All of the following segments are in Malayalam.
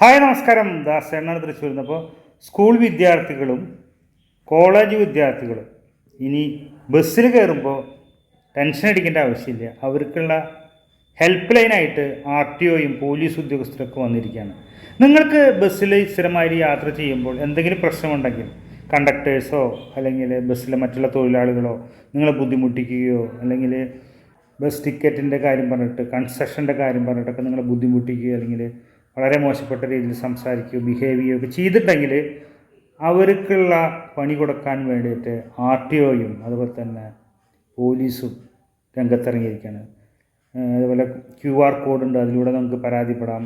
ഹായ് നമസ്കാരം. ദാസേണ്ണാണ് തൃശ്ശൂർ അപ്പോൾ സ്കൂൾ വിദ്യാർത്ഥികളും കോളേജ് വിദ്യാർത്ഥികളും ഇനി ബസ്സിൽ കയറുമ്പോൾ ടെൻഷൻ അടിക്കേണ്ട ആവശ്യമില്ല. അവർക്കുള്ള ഹെൽപ്പ് ലൈനായിട്ട് ആർ ടി ഒയും പോലീസ് ഉദ്യോഗസ്ഥരൊക്കെ വന്നിരിക്കുകയാണ്. നിങ്ങൾക്ക് ബസ്സിൽ സ്ഥിരമായി യാത്ര ചെയ്യുമ്പോൾ എന്തെങ്കിലും പ്രശ്നമുണ്ടെങ്കിൽ കണ്ടക്ടേഴ്സോ അല്ലെങ്കിൽ ബസ്സിലെ മറ്റുള്ള തൊഴിലാളികളോ നിങ്ങളെ ബുദ്ധിമുട്ടിക്കുകയോ അല്ലെങ്കിൽ ബസ് ടിക്കറ്റിന്റെ കാര്യം പറഞ്ഞിട്ട് കൺസെഷന്റെ കാര്യം പറഞ്ഞിട്ടൊക്കെ നിങ്ങളെ ബുദ്ധിമുട്ടിക്കുകയോ അല്ലെങ്കിൽ വളരെ മോശപ്പെട്ട രീതിയിൽ സംസാരിക്കുകയോ ബിഹേവ് ചെയ്യുകയോ ഒക്കെ ചെയ്തിട്ടുണ്ടെങ്കിൽ അവർക്കുള്ള പണി കൊടുക്കാൻ വേണ്ടിയിട്ട് ആർ ടി ഒയും അതുപോലെ തന്നെ പോലീസും രംഗത്തിറങ്ങിയിരിക്കുകയാണ്. അതുപോലെ ക്യു ആർ കോഡ് ഉണ്ട് അതിലൂടെ നമുക്ക് പരാതിപ്പെടാം.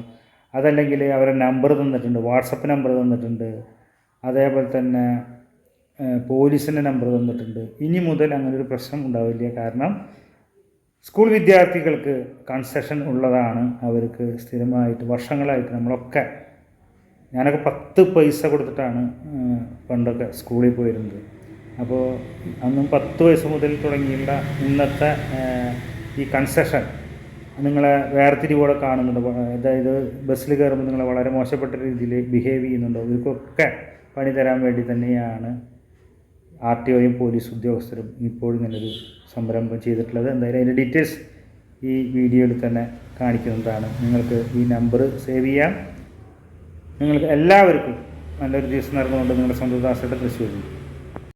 അതല്ലെങ്കിൽ അവരെ നമ്പർ തന്നിട്ടുണ്ട് വാട്സപ്പ് നമ്പർ തന്നിട്ടുണ്ട്. അതേപോലെ തന്നെ പോലീസിന്റെ നമ്പർ തന്നിട്ടുണ്ട്. ഇനി മുതൽ അങ്ങനൊരു പ്രശ്നം ഉണ്ടാവില്ല. കാരണം സ്കൂൾ വിദ്യാർത്ഥികൾക്ക് കൺസെഷൻ ഉള്ളതാണ് അവർക്ക് സ്ഥിരമായിട്ട് വർഷങ്ങളായിട്ട് നമ്മളൊക്കെ ഞാനൊക്കെ പത്ത് പൈസ കൊടുത്തിട്ടാണ് പണ്ടൊക്കെ സ്കൂളിൽ പോയിരുന്നത്. അപ്പോൾ അന്നും പത്ത് വയസ്സ് മുതൽ തുടങ്ങിയുള്ള ഇന്നത്തെ ഈ കൺസെഷൻ നിങ്ങളെ വേർതിരിവോടെ കാണുന്നുണ്ട്. അതായത് ബസ്സിൽ കയറുമ്പോൾ നിങ്ങളെ വളരെ മോശപ്പെട്ട രീതിയിൽ ബിഹേവ് ചെയ്യുന്നുണ്ടോ. ഇവർക്കൊക്കെ പണി തരാൻ വേണ്ടി തന്നെയാണ് ആർ ടി ഒയും പോലീസ് ഉദ്യോഗസ്ഥരും ഇപ്പോഴും ഇങ്ങനൊരു സംരംഭം ചെയ്തിട്ടുള്ളത്. എന്തായാലും അതിന്റെ ഡീറ്റെയിൽസ് ഈ വീഡിയോയിൽ തന്നെ കാണിക്കുന്നതാണ്. നിങ്ങൾക്ക് ഈ നമ്പർ സേവ് ചെയ്യാം. നിങ്ങൾക്ക് എല്ലാവർക്കും നല്ലൊരു ദിവസം നടന്നുകൊണ്ട് നിങ്ങളുടെ സ്വന്തം ദാസയുടെ തൃശ്ശൂരിൽ.